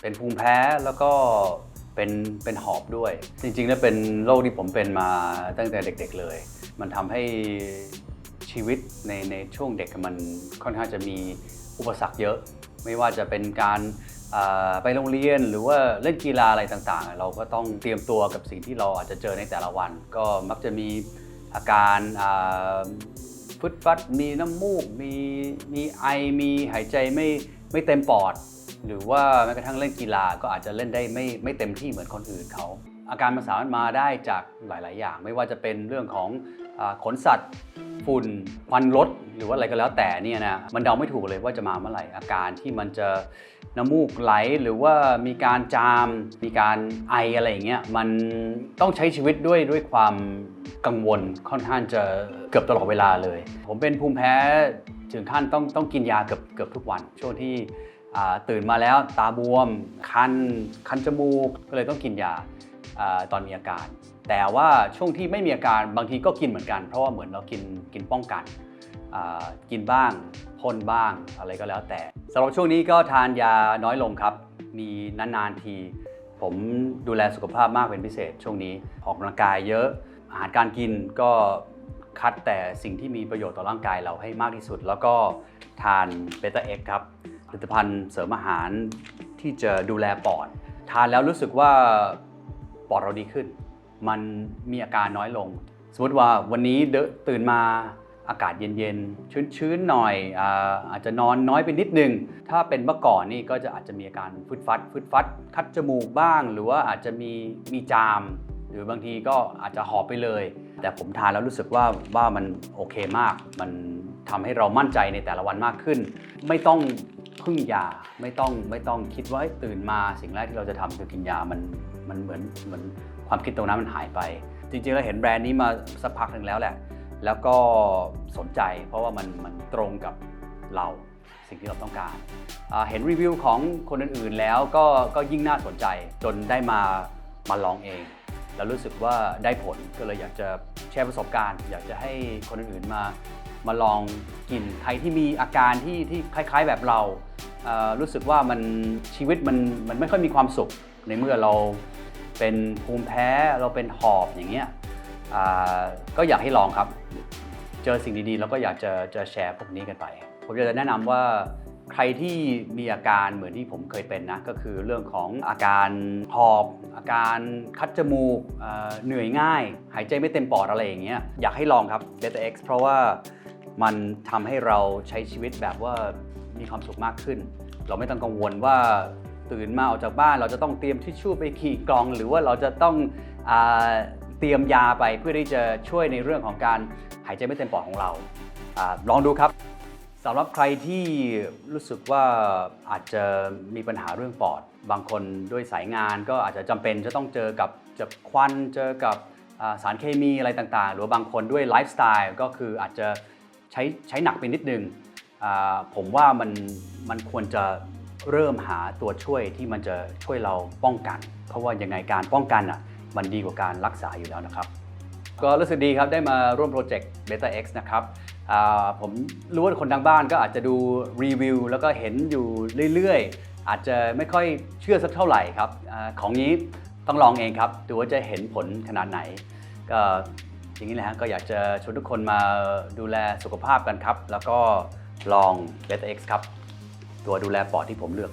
เป็นภูมิแพ้แล้วก็เป็นเป็นหอบด้วย จริงๆแล้วเป็นโรคที่ผมเป็นมาตั้งแต่เด็กๆเลย มันทำให้ชีวิตในในช่วงเด็กมันค่อนข้างจะมีอุปสรรคเยอะ ไม่ว่าจะเป็นการไปโรงเรียนหรือว่าเล่นกีฬาอะไรต่างๆ เราก็ต้องเตรียมตัวกับสิ่งที่เราอาจจะเจอในแต่ละวัน ก็มักจะมีอาการฟึดฟัดมีน้ำมูก มีมีไอมีหายใจไม่ไม่เต็มปอด หรือว่าแม้กระทั่งเล่นกีฬาก็อาจจะเล่นได้ไม่ไม่เต็มที่เหมือนคนอื่นเขาอาการมันสามารถมาได้จากหลาย ๆ อย่าง ไม่ว่าจะเป็นเรื่องของอขนสัตว์ ฝุ่นควันรถหรือว่าอะไรก็แล้วแต่เนี่ยนะมันเดาไม่ถูกเลยว่าจะมาเมื่อไหร่อาการที่มันจะน้ำมูกไหลหรือว่ามีการจาม มีการไออะไรอย่างเงี้ยมันต้องใช้ชีวิตด้วยด้วยความกังวลค่อนข้างจะเกือบตลอดเวลาเลย ผมเป็นภูมิแพ้ถึงขั้นต้องต้องกินยาเกือบเกือบทุกวันช่วงที่ ตื่นมาแล้วตาบวม คัน คันจมูก ก็เลยต้องกินยาอตอนมีอาการ แต่ว่าช่วงที่ไม่มีอาการบางทีก็กินเหมือนกัน เพราะว่าเหมือนเรากินกินป้องกันกินบ้างพ่นบ้างอะไรก็แล้วแต่สำหรับช่วงนี้ก็ทานยาน้อยลงครับ มีนานๆที ผมดูแลสุขภาพมากเป็นพิเศษ ช่วงนี้ออกกำลังกายเยอะอาหารการกินก็คัดแต่สิ่งที่มีประโยชน์ต่อร่างกายเราให้มากที่สุด แล้วก็ทานเบต้าเอ็กครับ ผลิตภัณฑ์เสริมอาหารที่จะดูแลปอด ทานแล้วรู้สึกว่าปอดเราดีขึ้น มันมีอาการน้อยลง สมมติว่าวันนี้ตื่นมาอากาศเย็นๆ ชื้นๆ หน่อยอาอาจจะนอนน้อยไปนิดนึง ถ้าเป็นเมื่อก่อนนี่ก็จะอาจจะมีอาการฟึดฟัดฟึดฟัด คัดจมูกบ้าง หรือว่าอาจจะมีมีจาม หรือบางทีก็อาจจะหอบไปเลย แต่ผมทานแล้วรู้สึกว่าว่ามันโอเคมาก มันทำให้เรามั่นใจในแต่ละวันมากขึ้น ไม่ต้องพึ่งยาไม่ต้องไม่ต้องคิดว่าตื่นมาสิ่งแรกที่เราจะทำคือกินยามันมันเหมือนเหมือนความคิดตรงนั้นมันหายไป จริงๆเราเห็นแบรนด์นี้มาสักพักหนึ่งแล้วแหละ แล้วก็สนใจเพราะว่ามันมันตรงกับเราสิ่งที่เราต้องการ เห็นรีวิวของคนอื่นๆแล้วก็ก็ยิ่งน่าสนใจจนได้มามาลองเอง แล้วรู้สึกว่าได้ผลก็เลยอยากจะแชร์ประสบการณ์ อยากจะให้คนอื่นๆมามาลองกินใครที่มีอาการที่ที่คล้าย ๆแบบเราเรู้สึกว่ามันชีวิตมันมันไม่ค่อยมีความสุข ในเมื่อเราเป็นภูมิแพ้เราเป็นหอบอย่างเงี้ยก็อยากให้ลองครับ เจอสิ่งดีๆ แล้วก็อยากจะจะแชร์พวกนี้กันไป ผมอยากจะแนะนำว่า ใครที่มีอาการเหมือนที่ผมเคยเป็นนะ ก็คือเรื่องของอาการหอบอาการคัดจมูกเหนื่อยง่าย หายใจไม่เต็มปอดอะไรอย่างเงี้ยอยากให้ลองครับ Beta X เพราะว่ามันทำให้เราใช้ชีวิตแบบว่ามีความสุขมากขึ้น เราไม่ต้องกังวลว่าตื่นมาออกจากบ้านเราจะต้องเตรียมทิชชู่ไปขี่กลอง หรือว่าเราจะต้องอเตรียมยาไปเพื่อที่จะช่วยในเรื่องของการหายใจไม่เต็มปอดของเราอาลองดูครับ สำหรับใครที่รู้สึกว่าอาจจะมีปัญหาเรื่องปอด บางคนด้วยสายงานก็อาจจะจำเป็นจะต้องเจอกับจะควันเจอกับสารเคมีอะไรต่างๆ หรือบางคนด้วยไลฟ์สไตล์ก็คืออาจจะใช้ใช้หนักไปนิดนึงอ่าผมว่ามันมันควรจะเริ่มหาตัวช่วยที่มันจะช่วยเราป้องกัน เพราะว่ายังไงการป้องกันอะมันดีกว่าการรักษาอยู่แล้วนะครับ ก็รู้สึกดีครับได้มาร่วมโปรเจกต์ Beta X นะครับ ผมรู้ว่าคนทางบ้านก็อาจจะดูรีวิวแล้วก็เห็นอยู่เรื่อยๆ อาจจะไม่ค่อยเชื่อสักเท่าไหร่ครับอของนี้ต้องลองเองครับดูว่าจะเห็นผลขนาดไหน ก็อย่างนี้แหละฮะก็อยากจะชวนทุกคนมาดูแลสุขภาพกันครับ แล้วก็ลอง Beta X ครับ ตัวดูแลปอดที่ผมเลือก